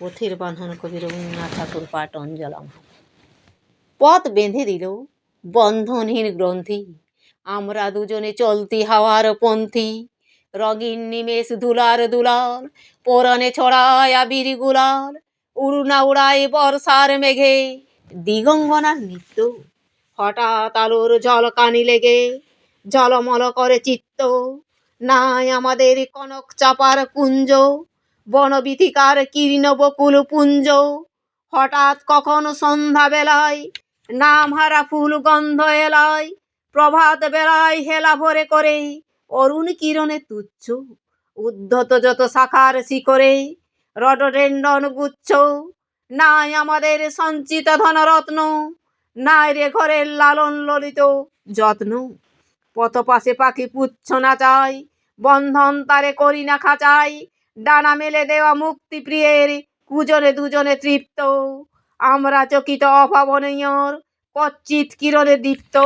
পথের বাঁধন কবি রবীন্দ্রনাথ ঠাকুর পাঠ অঞ্জলাম। পথ বেঁধে দিল বন্ধনহীন গ্রন্থি, আমরা দুজনে চলতি হাওয়ার পন্থী। রঙিন নিমেষ দুলার দুলাল পরাণে ছড়ায় আবির গুলাল, উড়না উড়ায় বর্ষার মেঘে। দিগঙ্গনার নৃত্য, হঠাৎ আলোর জলকানি লেগে জলমল করে চিত্ত। নাই আমাদের কনক চাপার কুঞ্জ বনবিথিকার কীর্ণ বকুল পুঞ্জ হঠাৎ কখন সন্ধ্যা বেলায় নাম হারা ফুল গন্ধ এলায়, প্রভাত বেলায় হেলা ভরে করে অরুণ কিরণে তুচ্ছ, উদ্ধত যত শাখার শিখরে রডডেন্ডন গুচ্ছ। নাই আমাদের সঞ্চিত ধনরত্ন, নাই রে ঘরের লালন ললিত যত্ন। পথ পাশে পাখি পুচ্ছ নাচাই বন্ধন তারে করি না খাঁচাই ডানা মেলে দেওয়া মুক্তি প্রিয়ের কুজনে দুজনে তৃপ্ত। আমরা চকিত অভাবনীয় কচ্চিত কিরণে দীপ্ত।